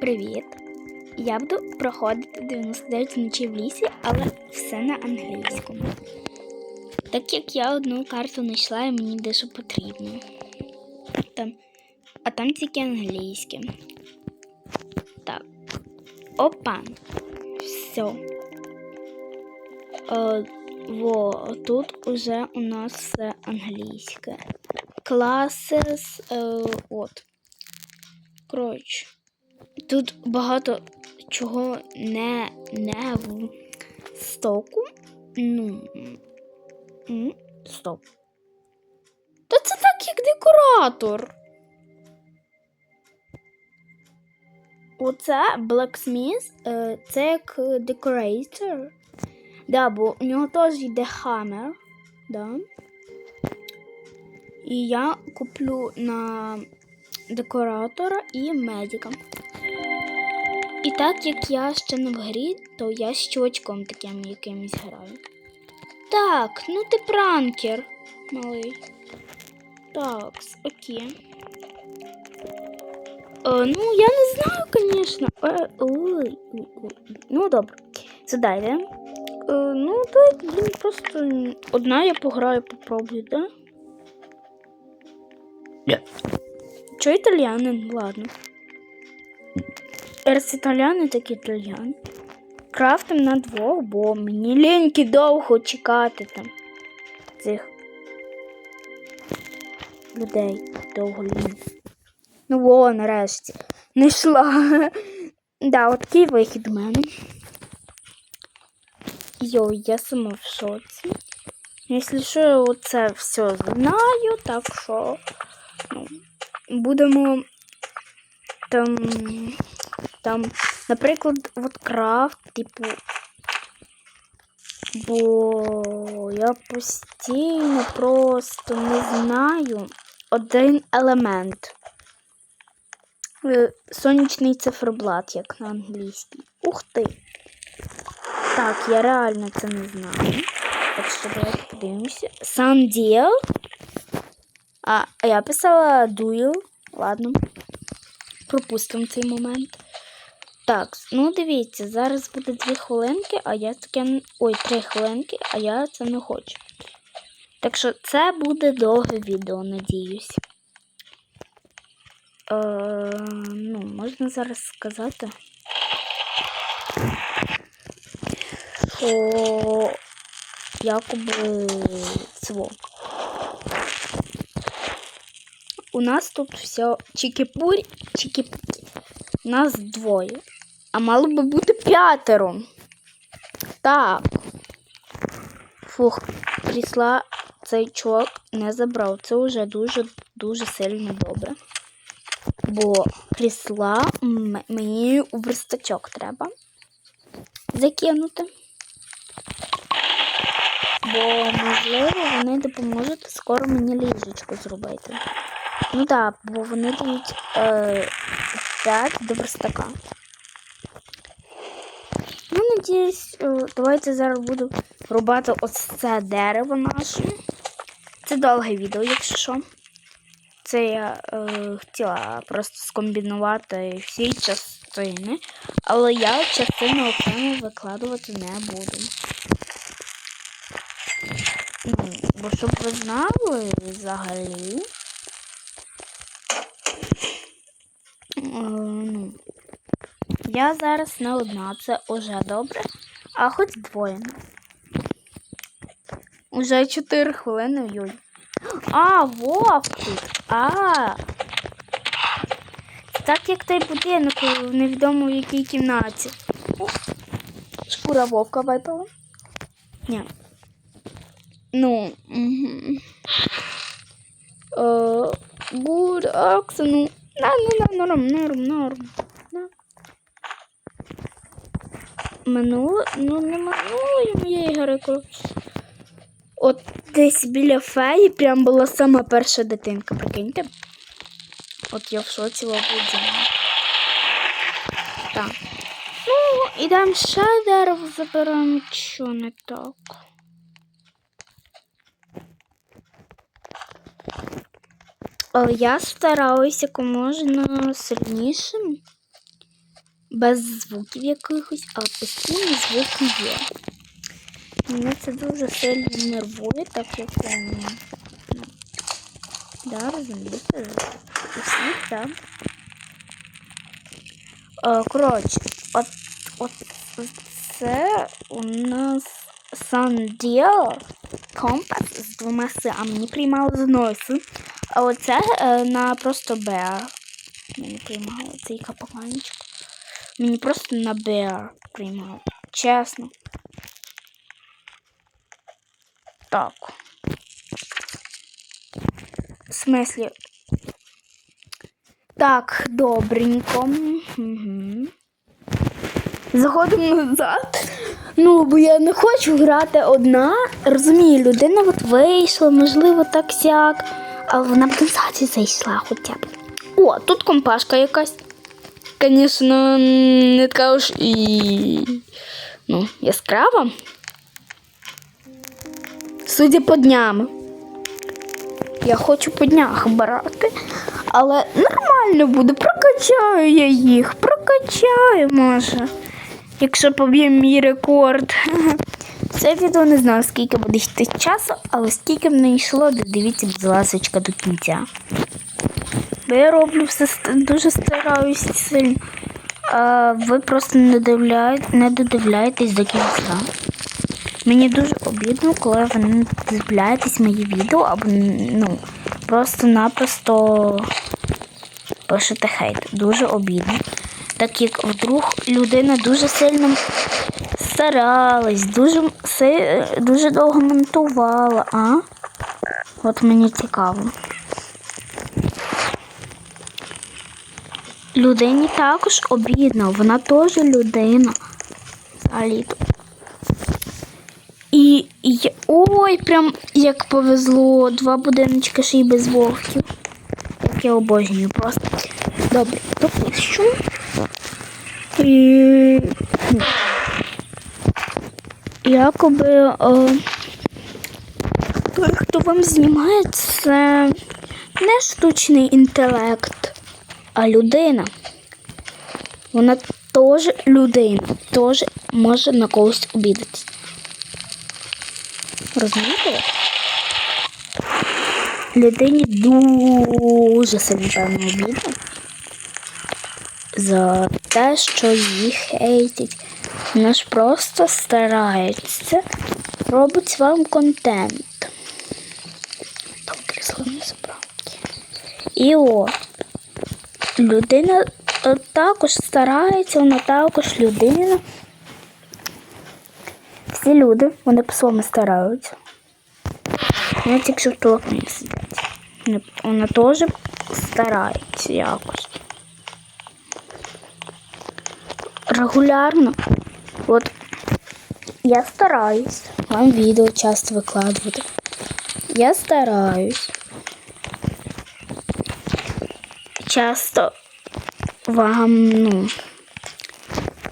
Привіт! Я буду проходити 99 ночей в лісі, але все на англійському. Так як я одну карту знайшла і мені дещо потрібно. Там, а там тільки англійське. Так. Опа. Все. Е, во, тут уже у нас все англійське. Classes, е, от. Коротше. Тут багато чого не, не в стоку. Ну. Стоп. Та це так, як декоратор. Оце Blacksmith, е, це як декоратор. Да, бо у нього теж йде хаммер. Да. І я куплю на декоратора і медика. І так як я ще не в грі, то я з чувачком таким якимось граю. Так, ну ти пранкер, малий. Так, окей. Е, ну, я не знаю, звісно. Е. Ну, добре. Сюди йдемо. Е, ну, давай, блін, просто одна я пограю, попробую, да? Ні. Чого італіянин? Ладно. Раз італіяни, так італіян. Крафтим на двох, бо мені ліньки довго чекати там цих людей довго лінь. Ну во, нарешті. Не йшла. да, от такий вихід у мене. Йой, я сама в шоці. Якщо що, оце все знаю, так що ну, будемо там, там, наприклад, от крафт, типу. Бо я постійно просто не знаю один елемент. Е, Сонячний циферблат, як на англійській. Ух ти! Так, я реально це не знаю. Так що давайте подивимося. Санділ. А, я писала дуйл. Ладно. Пропустимо цей момент. Так, ну дивіться, зараз буде дві хвилинки, а я таке. Ой, три хвилинки, а я це не хочу. Так що це буде довге відео, надіюсь. Е, ну, можна зараз сказати. Що якоби цво. У нас тут все чики-пурі, чики-пуки. Нас двоє. А мало би бути п'ятеро. Так. Фух, прийшла цей чувак не забрав. Це вже дуже-дуже сильно добре. Бо крісла мені у верстачок треба закинути. Бо, можливо, вони допоможуть скоро мені ліжечко зробити. Ну так, бо вони дають е, 5 до верстака. Надіюсь, давайте зараз буду рубати ось це дерево наше. Це довге відео, якщо що. Це я е, хотіла просто скомбінувати всі частини, але я частину окремо викладувати не буду. Ну, бо щоб ви знали взагалі. Е, ну, я зараз не одна, це уже добре, а хоч двоє. Уже 4 хвилини йой. А, вовк тут. А. Так як той будинок у невідомо в якій кімнаті. О, Шкура вовка випала. Ні. Ну. Угу. Е, Гуд, акса, ну. На, ну, на, норм, норм, норм. Минуло, ну не моєї гри, коротше. От десь біля феї прям була сама перша дитинка, прикиньте. От я в шоці лабудзяна. Так. Ну, ідемо ще дерево заберемо, що не так. Я старалася як сильнішим без звуків якихось, а постійні звуки є. Мене це дуже сильно нервує, так як ем, ну, да, розумієте, усі, так. Е, Коротше, от, от це у нас Сандіо компас з двома С, а мені приймали з С. А оце е, на просто Б. Мені приймали цей капеланчик. Мені просто на Б приймали. Чесно. Так. В смислі. Так, добренько. Угу. Заходимо назад. Ну, бо я не хочу грати одна. Розумію, людина от вийшла, можливо, так сяк. Але вона б назад зайшла хоча б. О, тут компашка якась. Звісно, не така уж і ну, яскрава. Судя по дням. Я хочу по днях брати, але нормально буде, прокачаю я їх, прокачаю, може. Якщо поб'ємо мій рекорд. Це відео не знаю, скільки буде йти часу, але скільки не йшло, додивіться, будь ласочка, до кінця. Бо я роблю все дуже стараюсь сильно. А ви просто не, додивляєте, не додивляєтесь до кінця. Мені дуже обідно, коли ви не дивляєтесь мої відео або ну, просто-напросто пишете хейт. Дуже обідно. Так як вдруг людина дуже сильно старалась, дуже, дуже довго монтувала, а? От мені цікаво. Людині також обідно, вона теж людина. Взагалі-то. І, і ой, прям як повезло. Два будиночки ще й без вовків. Як я обожнюю просто. Добре, допущу. І ну, якоби о, той, хто вам знімає, це не штучний інтелект, а людина. Вона теж людина, теж може на когось обідатись. Розумієте? Людині дуже сильно певно за те, що її хейтять. Вона ж просто старається, робить вам контент. Крісло не забрав. І о, людина е, також старається, вона також людина. Всі люди, вони по-своєму стараються. Навіть якщо в телефоні сидять. Вона теж старається якось. Регулярно. От я стараюсь вам відео часто викладувати. Я стараюсь. Часто вам, ну,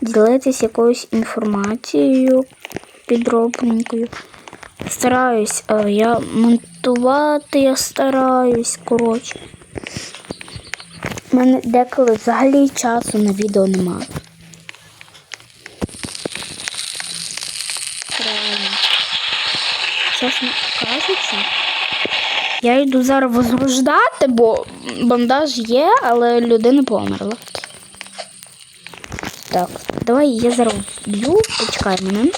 ділитись якоюсь інформацією підробненькою. Стараюсь, е, я монтувати, я стараюсь, коротше. У мене деколи взагалі часу на відео немає. Чесно кажучи, я йду зараз возрождати, бо бандаж є, але людина померла. Так, давай я зараз б'ю, почекай мене.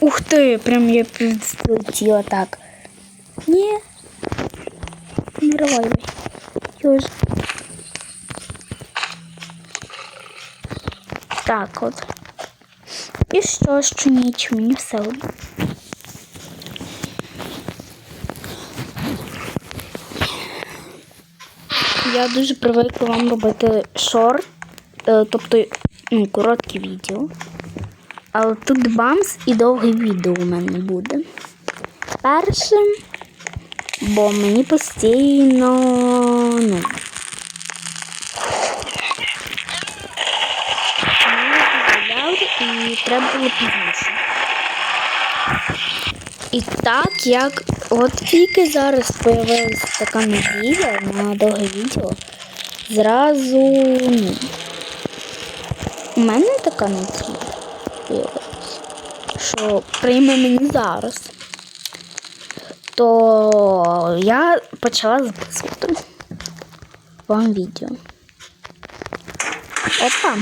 Ух ти, прям я підлетіла так. Ні. Не рвай. Так от. І що, що ніч, мені все одно. Я дуже привикла вам робити шорт, е, тобто ну, короткі відео. Але тут бамс і довге відео у мене буде. Перше, бо мені постійно. Ну, і треба було пізніше. І так як от тільки зараз з'явилася така надія на довге відео, зразу ні. У мене така міць виявилась, що прийме мені зараз. То я почала записувати вам відео. Опа.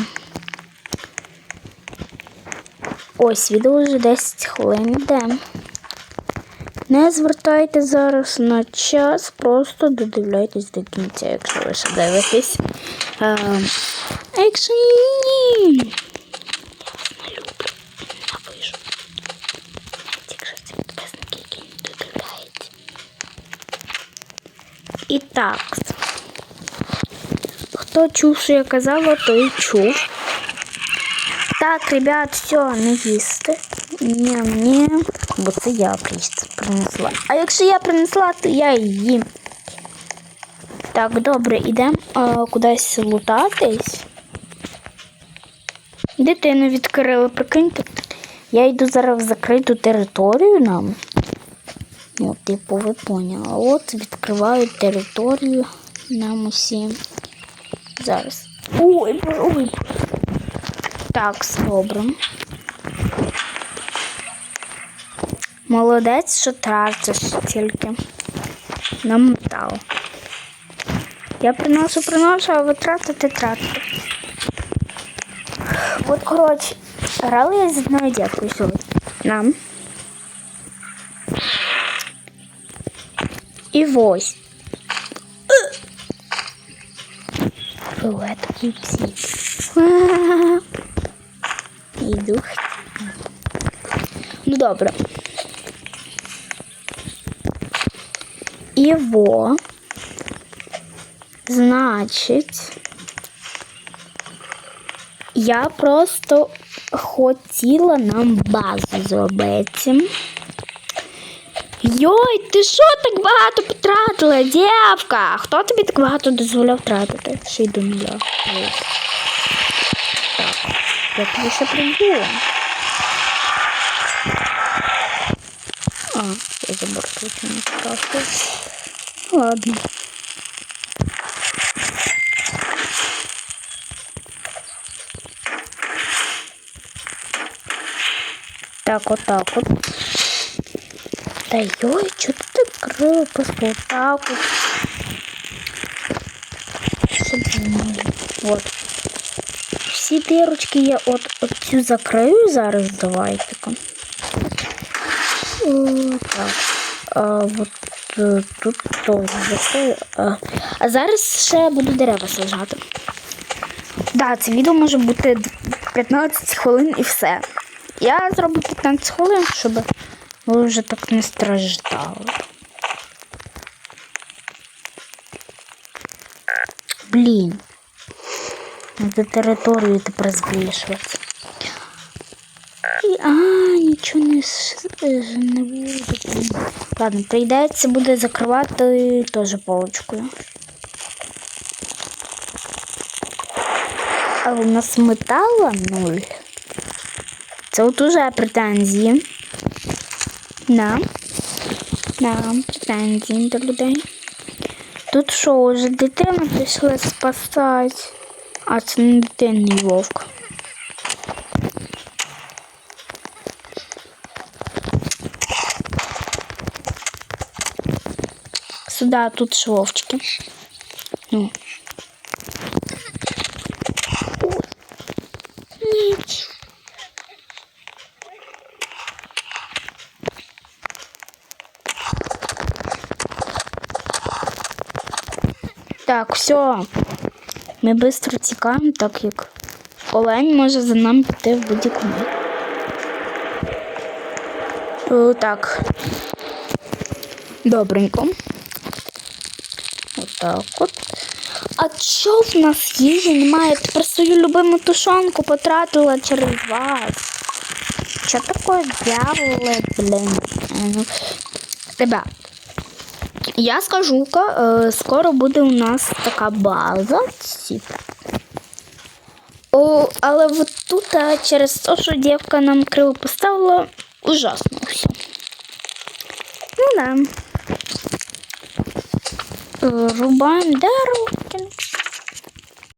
Ось відео вже 10 хвилин йде. Не звертайте зараз на час, просто додивляйтесь до кінця, якщо ви ще дивитесь. А якщо ні. І так. Хто чув, що я казала, той чув. Так, ребят, все, не їсти. Ні, ні, бо це я принесла. А якщо я принесла, то я їм. Так, добре, йдемо кудись лутатись. Дитину відкрили, прикиньте. Я йду зараз в закриту територію нам. Ну, типу, ви поняли. От відкривають територію нам усім. Зараз. Ой, ой. Так, добре. Молодець, що тратиш тільки на метал. Я приношу, приношу, а ви тратите, тратите. От, коротше, грали я з одною дякую сьогодні. Нам. І ось. Фиолетовий псих. Іду. Ну добре. Іво. Значить, я просто хотіла нам базу зробити. Йой, ти що так багато потратила, дівка? Хто тобі так багато дозволяв тратити? Ще й до нуля. Так, я тобі ще прибула. Я забор не просто. Ладно. Так, вот так вот. Да йой, что ты так крыл? Просто вот так вот. Вот. Всі дирочки я от, от цю закрию зараз, давайте-ка. Так. А, вот е, тут теж. А, а зараз ще буду дерева саджати. Да, це відео може бути 15 хвилин і все. Я зроблю 15 хвилин, щоб ви вже так не страждали. Блін. Надо територію тепер збільшувати. І, а, нічого не, е, не буде. Ладно, прийдеться буде закривати теж полочкою. А у нас метала нуль. Це от уже претензії. На. На претензії до людей. Тут що, вже дитину пішли спасати? А це не дитинний вовк. Сюда тут ж. Ну. Так, все. Ми швидко тікаємо, так як олень може за нами піти в будь-яку Так. Добренько. Отак от. А чо в нас їжі немає? Тепер свою любиму тушонку потратила через вас. Що таке дьяволе, ну, Ребят, я скажу, е, скоро буде у нас така база. О, але от тут а, через те, що дівка нам криво поставила, ужасно все. Ну да. Е, Рубаємо дерево.